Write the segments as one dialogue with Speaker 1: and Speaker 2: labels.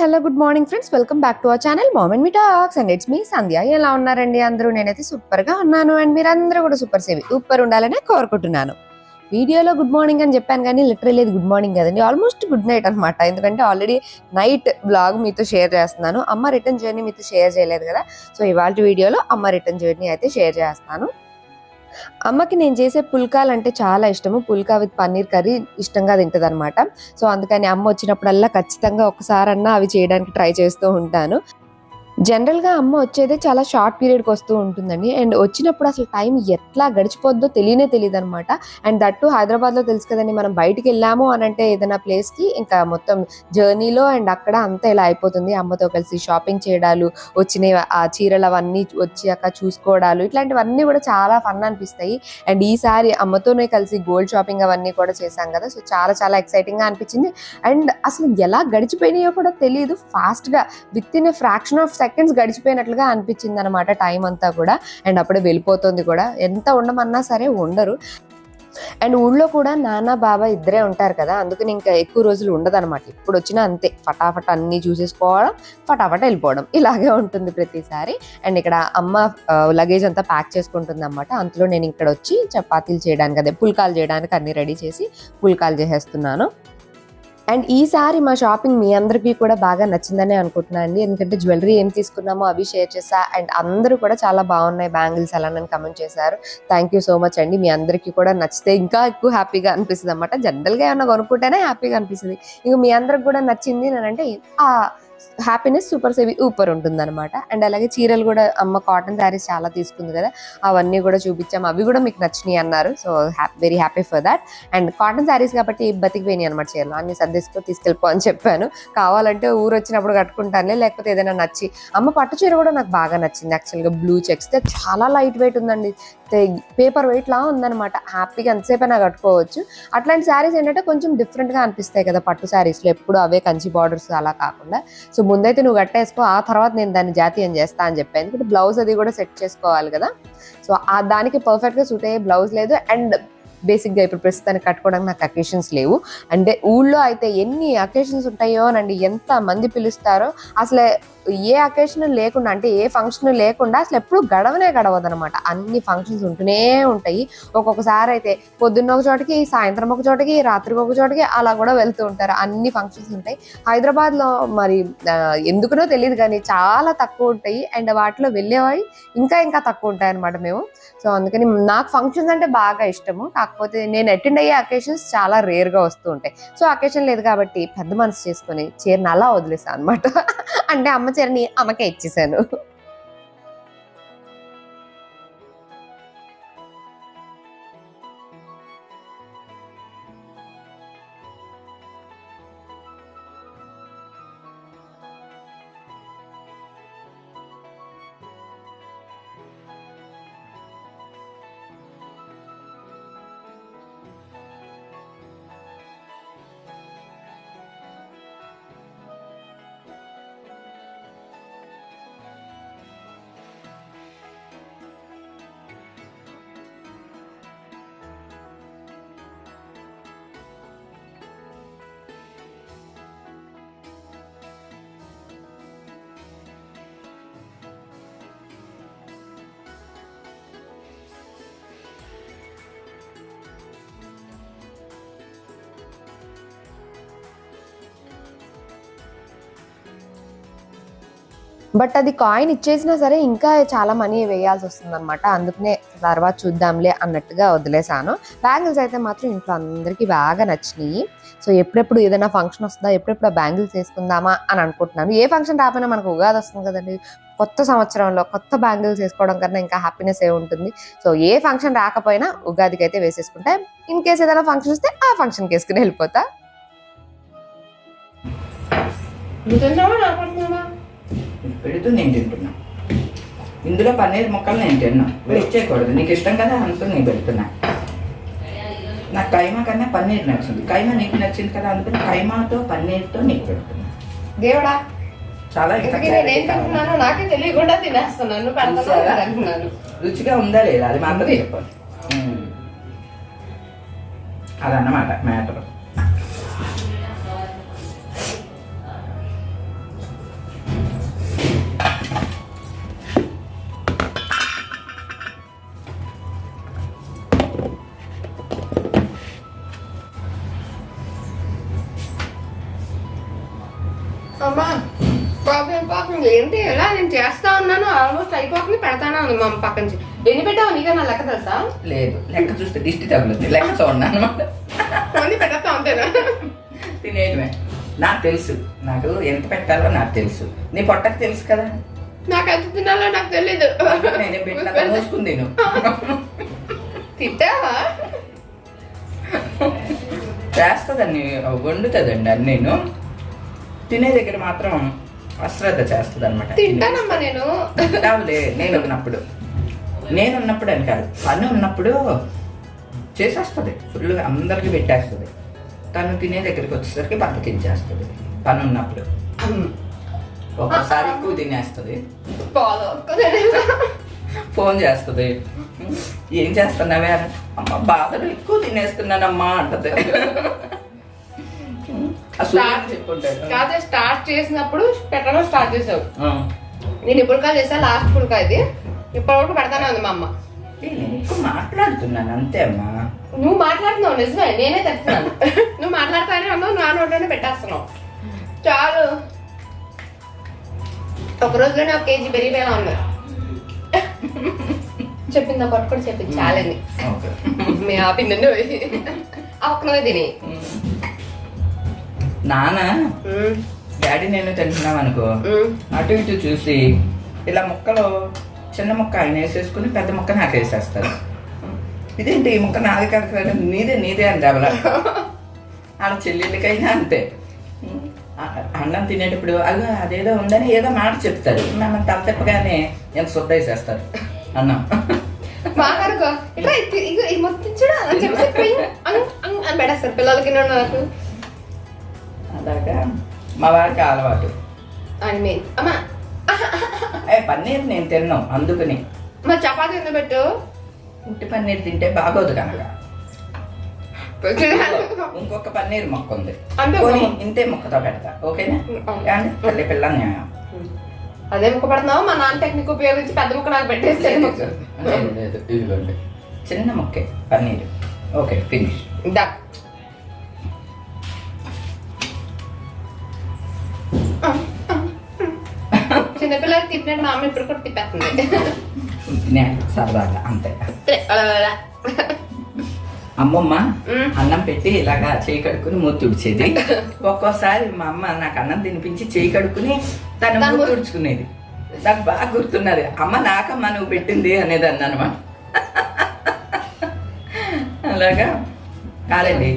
Speaker 1: Hello good morning friends. Welcome back to our channel mom and me talks. And it's me Sandhya. ఎలా ఉన్నారండి అందరూ? నేనైతే సూపర్గా ఉన్నాను. అండ్ మీరందరూ కూడా సూపర్ సేవి సూపర్ ఉండాలని కోరుకుంటున్నాను. వీడియోలో గుడ్ మార్నింగ్ అని చెప్పాను కానీ లిటరల్ ఇది గుడ్ మార్నింగ్ కదండి. ఆల్మోస్ట్ గుడ్ నైట్ అనమాట ఎందుకంటే ఆల్రెడీ నైట్ బ్లాగ్ మీతో షేర్ చేస్తున్నాను. అమ్మ రిటర్న్ జర్నీ మీతో షేర్ చేయలేదు కదా. సో ఇవాళ వీడియోలో అమ్మ రిటర్న్ జర్నీ అయితే షేర్ చేస్తాను. అమ్మకి నేను చేసే పుల్కాలు అంటే చాలా ఇష్టము. పుల్కా విత్ పన్నీర్ కర్రీ ఇష్టంగా తింటది అనమాట సో అందుకని అమ్మ వచ్చినప్పుడల్లా ఖచ్చితంగా ఒకసారన్నా అవి చేయడానికి ట్రై చేస్తూ ఉంటాను. జనరల్గా అమ్మ వచ్చేదే చాలా షార్ట్ పీరియడ్కి వస్తూ ఉంటుందండి. అండ్ వచ్చినప్పుడు అసలు టైం ఎట్లా గడిచిపోద్దో తెలియనే తెలియదు అనమాట అండ్ దట్టు హైదరాబాద్లో తెలుసు కదండి మనం బయటికి వెళ్ళాము అని అంటే ఏదైనా ప్లేస్కి ఇంకా మొత్తం జర్నీలో అండ్ అక్కడ అంతా ఇలా అయిపోతుంది. అమ్మతో కలిసి షాపింగ్ చేయడాలు వచ్చిన ఆ చీరలు అవన్నీ వచ్చాక చూసుకోవడాలు ఇట్లాంటివన్నీ కూడా చాలా ఫన్ అనిపిస్తాయి. అండ్ ఈసారి అమ్మతోనే కలిసి గోల్డ్ షాపింగ్ అవన్నీ కూడా చేశాం కదా సో చాలా చాలా ఎక్సైటింగ్గా అనిపించింది. అండ్ అసలు ఎలా గడిచిపోయినాయో కూడా తెలియదు ఫాస్ట్గా with in fraction of seconds గడిచిపోయినట్లుగా అనిపించింది అనమాట టైం అంతా కూడా. అండ్ అప్పుడే వెళ్ళిపోతుంది కూడా. ఎంత ఉండమన్నా సరే ఉండరు. అండ్ ఊళ్ళో కూడా నాన్న బాబా ఇద్దరే ఉంటారు కదా. అందుకని ఇంకా ఎక్కువ రోజులు ఉండదన్నమాట. ఇప్పుడు వచ్చినా అంతే. ఫటాఫట్ అన్ని చూసేసుకోవడం ఫటాఫట్ వెళ్ళిపోవడం. ఇలాగే ఉంటుంది ప్రతిసారి. అండ్ ఇక్కడ అమ్మ లగేజ్ అంతా ప్యాక్ చేసుకుంటుంది అనమాట అంతలో నేను ఇక్కడ వచ్చి చపాతీలు చేయడానికి అదే పుల్కాలు చేయడానికి అన్ని రెడీ చేసి పుల్కాలు చేసేస్తున్నాను. అండ్ ఈసారి మా షాపింగ్ మీ అందరికీ కూడా బాగా నచ్చిందనే అనుకుంటున్నాను అండి. ఎందుకంటే జ్యువెలరీ ఏం తీసుకున్నామో అవి షేర్ చేసా అండ్ అందరూ కూడా చాలా బాగున్నాయి బ్యాంగిల్స్ అలా నన్ను కమెంట్ చేశారు. థ్యాంక్ యూ సో మచ్ అండి. మీ అందరికీ కూడా నచ్చితే ఇంకా ఎక్కువ హ్యాపీగా అనిపిస్తుంది అనమాట జనరల్గా ఏమన్నా కొనుక్కుంటేనే హ్యాపీగా అనిపిస్తుంది. ఇంక మీ అందరికి కూడా నచ్చింది అని అంటే ఆ హ్యాపీనెస్ సూపర్ సేవి ఊపర్ ఉంటుంది అనమాట అండ్ అలాగే చీరలు కూడా అమ్మ కాటన్ శారీస్ చాలా తీసుకుంది కదా. అవన్నీ కూడా చూపించాము అవి కూడా మీకు నచ్చినాయి అన్నారు. So very happy for that and cotton saris కాబట్టి బతికిపోయినాయి అనమాట చీరలు. అన్ని సర్దేసుకో తీసుకెళ్ళిపో అని చెప్పాను. కావాలంటే ఊరు వచ్చినప్పుడు కట్టుకుంటానులే లేకపోతే ఏదైనా నచ్చి. అమ్మ పట్టు చీర కూడా నాకు బాగా నచ్చింది. యాక్చువల్గా బ్లూ చెక్స్ చాలా లైట్ వెయిట్ ఉందండి. పేపర్ వెయిట్ లా ఉందన్నమాట. హ్యాపీగా ఎంతసేపు అయినా కట్టుకోవచ్చు. అట్లాంటి శారీస్ ఏంటంటే కొంచెం డిఫరెంట్గా అనిపిస్తాయి కదా పట్టు శారీస్లో ఎప్పుడు అవే కంచి బార్డర్స్ అలా కాకుండా. సో ముందైతే నువ్వు కట్టేసుకో ఆ తర్వాత నేను దాన్ని జాతీయం చేస్తా అని చెప్పాను ఎందుకంటే బ్లౌజ్ అది కూడా సెట్ చేసుకోవాలి కదా. సో ఆ దానికి పర్ఫెక్ట్గా సూట్ అయ్యే బ్లౌజ్ లేదు. అండ్ బేసిక్గా ఇప్పుడు ప్రస్తుతానికి కట్టుకోవడానికి నాకు అకేషన్స్ లేవు. అంటే ఊళ్ళో అయితే ఎన్ని అకేషన్స్ ఉంటాయో అండి ఎంత మంది పిలుస్తారో అసలే ఏ అకేషన్ లేకుండా అంటే ఏ ఫంక్షన్ లేకుండా అసలు ఎప్పుడు గడవనే గడవదు అనమాట అన్ని ఫంక్షన్స్ ఉంటూనే ఉంటాయి. ఒక్కొక్కసారి అయితే పొద్దున్న ఒక చోటకి సాయంత్రం ఒక చోటకి రాత్రికి ఒక చోటకి అలా కూడా వెళ్తూ ఉంటారు. అన్ని ఫంక్షన్స్ ఉంటాయి. హైదరాబాద్లో మరి ఎందుకునో తెలియదు కానీ చాలా తక్కువ ఉంటాయి. అండ్ వాటిలో వెళ్ళేవాయి ఇంకా ఇంకా తక్కువ ఉంటాయి అనమాట మేము. సో అందుకని నాకు ఫంక్షన్స్ అంటే బాగా ఇష్టము. కాకపోతే నేను అటెండ్ అయ్యే అకేషన్స్ చాలా రేర్గా వస్తూ ఉంటాయి. సో అకేషన్ లేదు కాబట్టి పెద్ద మనసు చేసుకొని చీరను అలా వదిలేసాను అనమాట అంటే అమ్మ చీరని అమ్మకే ఇచ్చేసాను. బట్ అది కాయిన్ ఇచ్చేసినా సరే ఇంకా చాలా మనీ వేయాల్సి వస్తుంది అనమాట అందుకనే తర్వాత చూద్దాంలే అన్నట్టుగా వదిలేసాను బ్యాంగిల్స్ అయితే మాత్రం ఇంట్లో అందరికీ బాగా నచ్చినాయి. సో ఎప్పుడెప్పుడు ఏదైనా ఫంక్షన్ వస్తుందా ఎప్పుడెప్పుడు ఆ బ్యాంగిల్స్ వేసుకుందామా అని అనుకుంటున్నాను. ఏ ఫంక్షన్ రాకపోయినా మనకు ఉగాది వస్తుంది కదండి. కొత్త సంవత్సరంలో కొత్త బ్యాంగిల్స్ వేసుకోవడం కన్నా ఇంకా హ్యాపీనెస్ ఏ ఉంటుంది. సో ఏ ఫంక్షన్ రాకపోయినా ఉగాదికి అయితే వేసేసుకుంటా ఇన్ కేసు ఏదైనా ఫంక్షన్ వస్తే ఆ ఫంక్షన్కి వేసుకుని వెళ్ళిపోతా.
Speaker 2: పెడుతూ నేను తింటున్నా. ఇందులో పన్నీర్ ముక్కలు నేను తిన్నా. వేస్ట్ చేయకూడదు నీకు ఇష్టం కదా అందుకు నేను పెడుతున్నా. నాకు కైమా కన్నా పన్నీర్ నచ్చింది. కైమా నీకు నచ్చింది కదా అందుకని కైమాతో పన్నీర్తో నీకు పెడుతున్నా.
Speaker 1: దేవుడా
Speaker 2: చాలా
Speaker 1: తింటున్నానో నాకే తెలియకుండా తినేస్తున్నాను
Speaker 2: రుచిగా ఉందా లేదా? అది మాత్రం చెప్పాలి. అదన్నమాట మ్యాటర్.
Speaker 3: ఏంటి? ఎలా? నేను చేస్తా ఉన్నాను. ఆల్మోస్ట్ అయిపోతుంది. పెడతానే ఉంది మా పక్క నుంచి. ఎన్ని పెట్టావు నీకే నా లెక్క తెలుసా?
Speaker 2: లేదు. లెక్క చూస్తే దిష్టి తగులుతుంది లెక్క చూడండి అనమాట
Speaker 3: పెట్టేస్తా అంతేనా
Speaker 2: తినేయడమే నాకు తెలుసు. నాకు ఎంత పెట్టాలో నాకు తెలుసు. నీ పొట్టకు తెలుసు కదా?
Speaker 3: నాకు ఎంత తినాలో నాకు తెలీదు.
Speaker 2: నేనే పెట్టిన మోసుకుంది నేను
Speaker 3: తిట్టావా
Speaker 2: చేస్తుందండి. వండుతుందండి అని నేను తినే దగ్గర మాత్రం అశ్రద్ధ చేస్తుంది అనమాట
Speaker 3: తింటానమ్మా నేను.
Speaker 2: తింటావులే నేను ఉన్నప్పుడు నేను ఉన్నప్పుడు అని కాదు పని ఉన్నప్పుడు చేసేస్తుంది ఫుల్గా అందరికీ పెట్టేస్తుంది. తను తినే దగ్గరికి వచ్చేసరికి బద్దకించేస్తుంది పని ఉన్నప్పుడు. ఒక్కసారి ఎక్కువ తినేస్తుంది. ఫోన్ చేస్తుంది. ఏం చేస్తున్నావే అమ్మ బాధలు ఎక్కువ తినేస్తున్నానమ్మా అంటది.
Speaker 3: కాదే స్టార్ట్ చేసినప్పుడు పెట్టడం స్టార్ట్ చేసావు. నేను ఇప్పుడు చేసా లాస్ట్ ఫుల్ ఇది. ఇప్పటి వరకు పెడతానే ఉంది మా అమ్మ.
Speaker 2: మాట్లాడుతున్నాను అంతే అమ్మా.
Speaker 3: నువ్వు మాట్లాడుతున్నావు నిజమే నేనే తెస్తున్నాను నువ్వు మాట్లాడతానే ఉన్నావు నా నోట్లోనే పెట్టేస్తున్నావు. చాలు. ఒక రోజులోనే ఒక కేజీ పెరిగిపోయినా ఉంది. చెప్పిందా పట్టుకొని చెప్పింది చాలని
Speaker 2: ఓకే.
Speaker 3: మీ ఆపింది ఆ ఒక్కనే తిని.
Speaker 2: నాన్న డాడీ నేను తింటున్నాం అనుకో. అటు ఇటు చూసి ఇలా ముక్కలు చిన్న ముక్క ఆయన వేసేసుకుని పెద్ద ముక్క నాకు వేసేస్తారు. ఇదేంటి ఈ ముక్క నాది కాదు నీదే నీదే అని డబల వాళ్ళ చెల్లెళ్ళకైనా అంతే. అన్నం తినేటప్పుడు అలా అదేదో ఉందని ఏదో మాట చెప్తారు. మనం తల తిప్పగానే ఎంత శుద్ధ వేసేస్తారు. అన్నం.
Speaker 3: మాకనుకో ఇట్లా మొత్తం చూడ అని చెప్పి పోయి అంగ్ అంగ్ అని పెడేస్తారు పిల్లలకి నాకు.
Speaker 2: అలాగా మా వారికి అలవాటు.
Speaker 3: అని మెయిన్ అమ్మా.
Speaker 2: ఏ పన్నీర్ నేను తిన్నాం అందుకని.
Speaker 3: మా చపాతీ ఎందుకు పెట్టు?
Speaker 2: ఉట్టి పన్నీర్ తింటే బాగోదు కనుక. ఇంకొక పన్నీర్ మొక్క ఉంది
Speaker 3: ఒక-
Speaker 2: ఇంతే మొక్కతో పెడతా ఓకేనా? తల్లి పిల్ల న్యాయం.
Speaker 3: అదే ముక్క పడుతున్నావు? మా నాన్న టెక్నిక్ ఉపయోగించి పెద్ద ముక్క నాకు పెట్టేస్తే
Speaker 2: లేదు, లేదు, ఇదిగోండి. చిన్న మొక్కే పన్నీర్. Okay finish.
Speaker 3: దా. తిప్పినట్టు మా అమ్మ ఇప్పుడు కూడా తిప్పేస్తుంది.
Speaker 2: సరదాగా అంతే. అమ్మమ్మ. అన్నం పెట్టి ఇలాగా చేయి కడుక్కుని మూతి తుడిచేది. ఒక్కోసారి మా అమ్మ నాకు అన్నం తినిపించి చేయి కడుక్కుని తను మూతి తుడుచుకునేది. నాకు బాగా గుర్తున్నది. అమ్మ నాకమ్మ నువ్వు పెట్టింది అనేది అన్నమాట అలాగా? కాదండి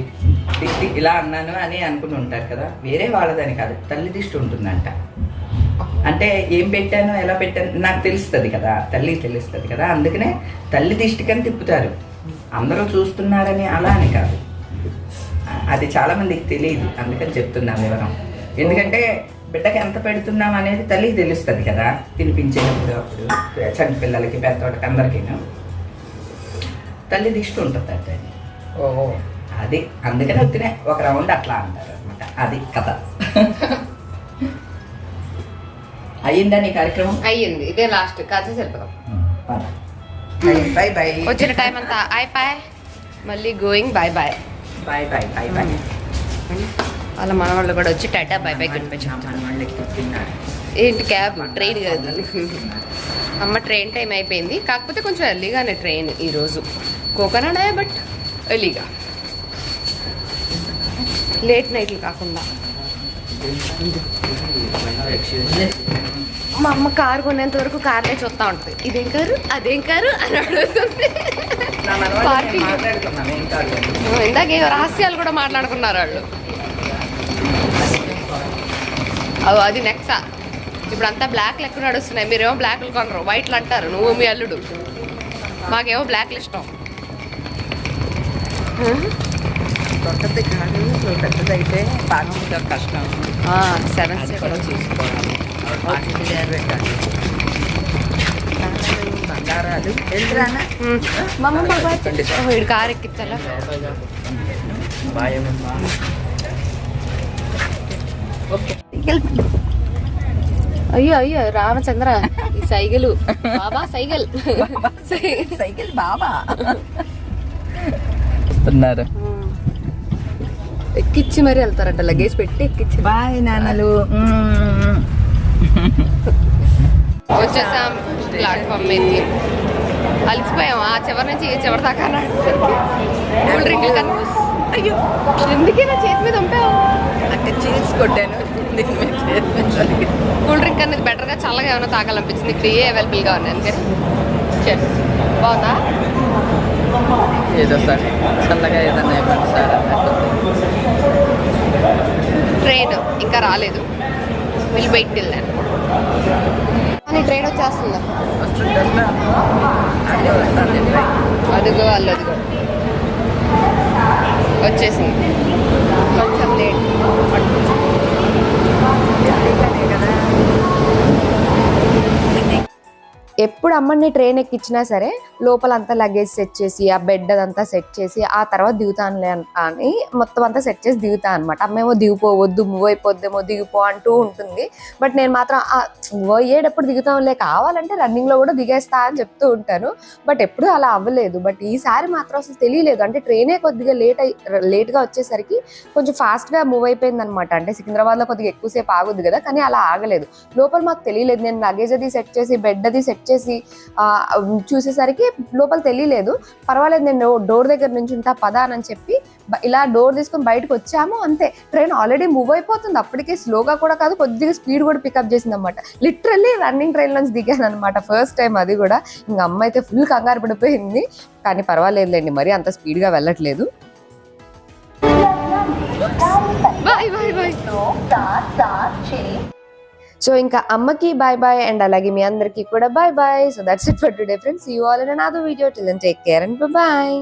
Speaker 2: ఇలా అన్నాను అని అనుకుని ఉంటారు కదా. వేరే వాళ్ళదని కాదు తల్లి దిష్టి ఉంటుందంట. అంటే ఏం పెట్టాను ఎలా పెట్టాను నాకు తెలుస్తుంది కదా తల్లికి తెలుస్తుంది కదా అందుకనే తల్లి దిష్టికని తిప్పుతారు. అందరూ చూస్తున్నారని అలా అని కాదు. అది చాలా మందికి తెలియదు అందుకని చెప్తున్నాను వివరం. ఎందుకంటే బిడ్డకి ఎంత పెడుతున్నాం అనేది తల్లికి తెలుస్తుంది కదా తినిపించేటప్పుడు అప్పుడు చని పిల్లలకి పెద్దవాడికి అందరికీను. తల్లి దిష్టి ఉంటుంది అంటే
Speaker 3: ఓ
Speaker 2: అది అందుకని వచ్చిన ఒక రౌండ్ అట్లా అంటారు అనమాట అది కథ. అయ్యిందా నీ కార్యక్రమం?
Speaker 3: అయ్యింది. ఇదే లాస్ట్ కాసేసి
Speaker 2: బై బై.
Speaker 3: వచ్చిన టైం అంతా అయిపోయి మళ్ళీ going bye bye
Speaker 2: bye bye bye bye
Speaker 3: వాళ్ళ మనవాళ్ళు కూడా వచ్చి టాటా బాయ్ బాయ్ కనిపించాం ఏంటి క్యాబ్ ట్రైన్ కాదు. అమ్మ ట్రైన్ టైం అయిపోయింది. కాకపోతే కొంచెం ఎర్లీగానే ట్రైన్ ఈరోజు కోకోనట్ బట్ ఎర్లీగా లేట్ నైట్లు కాకుండా. మా అమ్మ కారు కొనేంత వరకు కార్లే చూస్తూ ఉంటుంది. ఇదేం కారు? అదేం కారు? అని అడుగుతుంది. పార్కింగ్
Speaker 2: ఏం
Speaker 3: ఇందాక ఏవో రహస్యాలు కూడా మాట్లాడుకున్నారు వాళ్ళు. అవు అది నెక్సా ఇప్పుడు అంతా బ్లాక్ లెక్క నడుస్తున్నాయి. మీరేమో బ్లాక్లు కొనరు. వైట్లు అంటారు. నువ్వు మీ అల్లుడు. మాకేమో బ్లాక్లు ఇష్టం.
Speaker 2: కొత్తది కాదు పెద్దదైతే బాగా కష్టం.
Speaker 3: సెవెన్
Speaker 2: అది కూడా చూసుకోవాలి. వాటికి పేరు పెట్టాలి బంగారాలు, బంగారాలు వెళ్ళిరానా
Speaker 3: వీడు కారు ఎక్కించాలా అయ్యో అయ్యో రామచంద్ర ఈ సైగలు. బాబా సైగల్.
Speaker 2: సైకిల్ బాబా. వస్తున్నారు.
Speaker 3: ఎక్కిచ్చి మరి వెళ్తారంట లగేజ్ పెట్టి ఎక్కిచ్చి.
Speaker 2: బాయ్ నాన్నలు.
Speaker 1: వచ్చేసాం ప్లాట్ఫామ్ మీదకి. అలసిపోయాం. ఆ చివరి నుంచి ఈ చివరి దాకా కూల్ డ్రింక్ కన్నా అయ్యో ఎందుకే నా చేతి మీద ఉంపావు?
Speaker 2: అంటే చీజ్ కొట్టాను. దీని మీద.
Speaker 1: కూల్ డ్రింక్ అనేది బెటర్గా చల్లగా ఏమైనా తాగాలనిపించింది? ఇక్కడ ఏ అవైలబుల్గా ఉన్నాయి అందుకని. బాగుందా?
Speaker 2: ఏదో సార్. చల్లగా ఏదన్నా ఇవ్వండి సార్.
Speaker 1: ట్రైన్ ఇంకా రాలేదు. Will wait till then train వచ్చేస్తుందా. అదిగో వాళ్ళు అదిగో. వచ్చేసింది. కొంచెం లేట్. ఎప్పుడు అమ్మని ట్రైన్ ఎక్కించినా సరే లోపల అంతా లగేజ్ సెట్ చేసి ఆ బెడ్ అదంతా సెట్ చేసి ఆ తర్వాత దిగుతానులే అని మొత్తం అంతా సెట్ చేసి దిగుతా అనమాట అమ్మేమో దిగిపోవద్దు మూవ్ అయిపోద్దేమో దిగిపో అంటూ ఉంటుంది. బట్ నేను మాత్రం పోయేటప్పుడు దిగుతాంలే కావాలంటే రన్నింగ్లో కూడా దిగేస్తా అని చెప్తూ ఉంటాను. బట్ ఎప్పుడు అలా అవ్వలేదు. బట్ ఈసారి మాత్రం అసలు తెలియలేదు. అంటే ట్రైనే కొద్దిగా లేట్ అయి లేట్గా వచ్చేసరికి కొంచెం ఫాస్ట్గా మూవ్ అయిపోయింది అనమాట అంటే సికింద్రాబాద్లో కొద్దిగా ఎక్కువసేపు ఆగుద్ది కదా కానీ అలా ఆగలేదు. లోపల మాకు తెలియలేదు. నేను లగేజ్ అది సెట్ చేసి బెడ్ అది సెట్ చేసి చూసేసరికి చూసేసరికి లోపల తెలియలేదు. పర్వాలేదు నేను డోర్ దగ్గర నుంచి ఉంటా పదా అని చెప్పి ఇలా డోర్ తీసుకొని బయటకు వచ్చాము అంతే. ట్రైన్ ఆల్రెడీ మూవ్ అయిపోతుంది. అప్పటికే స్లోగా కూడా కాదు కొద్దిగా స్పీడ్ కూడా పికప్ చేసింది అనమాట లిటరల్లీ రన్నింగ్ ట్రైన్ నుంచి దిగాను అనమాట ఫస్ట్ టైం అది కూడా. ఇంకా అమ్మ అయితే ఫుల్ కంగారు పడిపోయింది. కానీ పర్వాలేదులేండి మరి అంత స్పీడ్గా వెళ్ళట్లేదు. బాయ్ బాయ్ బాయ్ సో ఇంకా అమ్మకి బాయ్ బాయ్ అండ్ అలాగే మీ అందరికీ కూడా bye bye so that's it for today friends you all in another video till and take care and bye